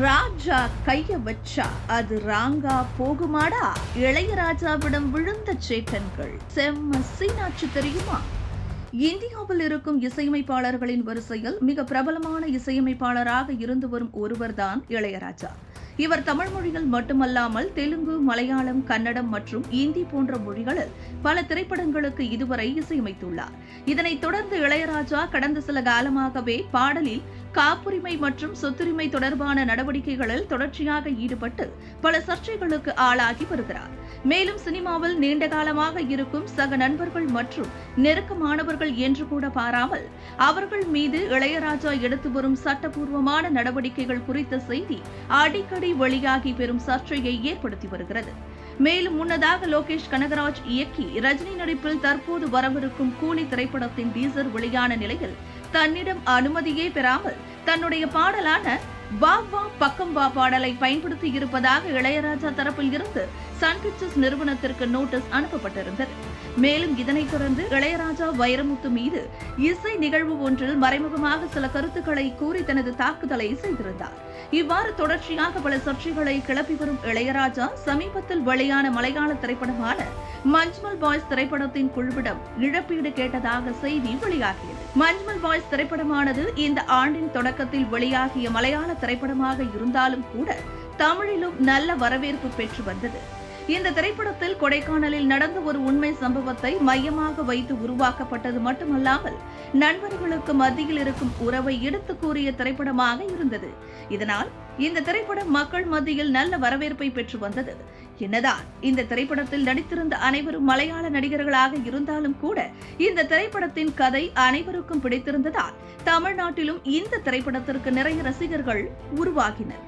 ராஜா கைய வச்சா அது ராங்கா போகுமாடா? இளையராஜாவிடம் விழுந்த சேட்டன்கள் செம்ம சீனாச்சு தெரியுமா? இந்தியாவில் இருக்கும் இசையமைப்பாளர்களின் வரிசையில் மிக பிரபலமான இசையமைப்பாளராக இருந்து வரும் ஒருவர்தான் இளையராஜா இவர் தமிழ் மொழியில் மட்டுமல்லாமல் தெலுங்கு மலையாளம் கன்னடம் மற்றும் இந்தி போன்ற மொழிகளில் பல திரைப்படங்களுக்கு இதுவரை இசையமைத்துள்ளார். இதனைத் தொடர்ந்து இளையராஜா கடந்த சில காலமாகவே பாடலில் காப்புரிமை மற்றும் சொத்துரிமை தொடர்பான நடவடிக்கைகளில் தொடர்ச்சியாக ஈடுபட்டு பல சர்ச்சைகளுக்கு ஆளாகி வருகிறார். மேலும் சினிமாவில் நீண்ட காலமாக இருக்கும் சக நண்பர்கள் மற்றும் நெருக்கமானவர்கள் என்று கூட பாராமல் அவர்கள் மீது இளையராஜா எடுத்து வரும் சட்டபூர்வமான நடவடிக்கைகள் குறித்த செய்தி அடிக்கடி வெளியாகி பெரும் சர்ச்சையை ஏற்படுத்தி வருகிறது. மேலும் முன்னதாக லோகேஷ் கனகராஜ் இயக்கி ரஜினி நடிப்பில் தற்போது வரவிருக்கும் கூலி திரைப்படத்தின் டீசர் வெளியான நிலையில் தன்னிடம் அனுமதியே பெறாமல் தன்னுடைய பாடலான வா வா பக்கம் வா பாடலை பயன்படுத்தி இருப்பதாக இளையராஜா தரப்பில் இருந்து சன் பிக்சர்ஸ் நிறுவனத்திற்கு நோட்டீஸ் அனுப்பப்பட்டிருந்தது. மேலும் இதனைத் தொடர்ந்து இளையராஜா வைரமுத்து மீது இசை நிகழ்வு ஒன்றில் மறைமுகமாக சில கருத்துக்களை கூறி தனது தாக்குதலை செய்திருந்தார் இவ்வாறு தொடர்ச்சியாக பல சர்ச்சைகளை கிளப்பி வரும் இளையராஜா சமீபத்தில் வெளியான மலையாள திரைப்படமான மஞ்சுமல் பாய்ஸ் திரைப்படத்தின் குழுவிடம் இழப்பீடு கேட்டதாக செய்தி வெளியாகியது. மஞ்சுமல் பாய்ஸ் திரைப்படமானது இந்த ஆண்டின் தொடக்கத்தில் வெளியாகிய மலையாள திரைப்படமாக இருந்தாலும் கூட தமிழிலும் நல்ல வரவேற்பு பெற்று வந்தது. இந்த திரைப்படத்தில் கொடைக்கானலில் நடந்த ஒரு உண்மை சம்பவத்தை மையமாக வைத்து உருவாக்கப்பட்டது மட்டுமல்லாமல் நண்பர்களுக்கு மத்தியில் இருக்கும் உறவை எடுத்து கூறிய திரைப்படமாக இருந்தது. இதனால் இந்த திரைப்படம் மக்கள் மத்தியில் நல்ல வரவேற்பை பெற்று வந்தது. என்னதான் இந்த திரைப்படத்தில் நடித்திருந்த அனைவரும் மலையாள நடிகர்களாக இருந்தாலும் கூட இந்த திரைப்படத்தின் கதை அனைவருக்கும் பிடித்திருந்ததால் தமிழ்நாட்டிலும் இந்த திரைப்படத்திற்கு நிறைய ரசிகர்கள் உருவாகினர்.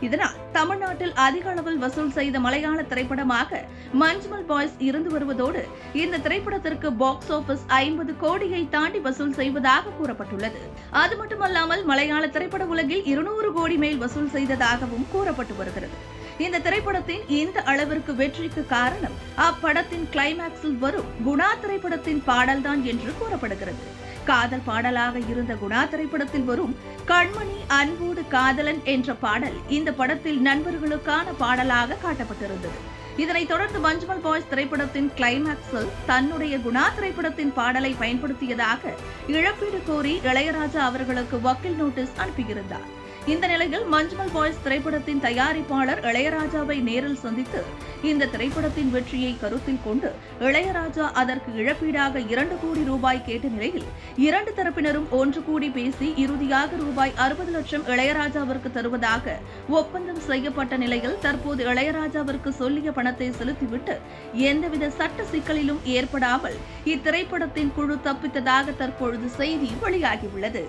இதனால் தமிழ்நாட்டில் அதிக அளவில் வசூல் செய்த மலையாள திரைப்படமாக மஞ்சுமல் பாய்ஸ் இருந்து வருவதோடு இந்த திரைப்படத்திற்கு பாக்ஸ் ஆபீஸ் ஐம்பது கோடியை தாண்டி வசூல் செய்வதாக கூறப்பட்டுள்ளது. அது மட்டுமல்லாமல் மலையாள திரைப்பட உலகில் இருநூறு கோடி மேல் வசூல் செய்ததாகவும் கூறப்பட்டு வருகிறது. இந்த திரைப்படத்தின் இந்த அளவிற்கு வெற்றிக்கு காரணம் அப்படத்தின் கிளைமேக்ஸில் வரும் குணா திரைப்படத்தின் பாடல்தான் என்று கூறப்படுகிறது. காதல் பாடலாக இருந்த குணா திரைப்படத்தில் வரும் கண்மணி அன்போடு காதலன் என்ற பாடல் இந்த படத்தில் நண்பர்களுக்கான பாடலாக காட்டப்பட்டிருந்தது. இதனைத் தொடர்ந்து மஞ்சுமல் பாய்ஸ் திரைப்படத்தின் கிளைமேக்ஸில் தன்னுடைய குணா திரைப்படத்தின் பாடலை பயன்படுத்தியதாக இழப்பீடு கோரி இளையராஜா அவர்களுக்கு வக்கீல் நோட்டீஸ் அனுப்பியிருந்தார். இந்த நிலையில் மஞ்சுமல் பாய்ஸ் திரைப்படத்தின் தயாரிப்பாளர் இளையராஜாவை நேரில் சந்தித்து இந்த திரைப்படத்தின் வெற்றியை கருத்தில் கொண்டு இளையராஜா அதற்கு இழப்பீடாக இரண்டு கோடி ரூபாய் கேட்ட நிலையில் இரண்டு தரப்பினரும் ஒன்று கூடி பேசி இறுதியாக ரூபாய் அறுபது லட்சம் இளையராஜாவிற்கு தருவதாக ஒப்பந்தம் செய்யப்பட்ட நிலையில் தற்போது இளையராஜாவிற்கு சொல்லிய பணத்தை செலுத்திவிட்டு எந்தவித சட்ட சிக்கலிலும் ஏற்படாமல் இத்திரைப்படத்தின் குழு தப்பித்ததாக தற்பொழுது செய்தி வெளியாகியுள்ளது.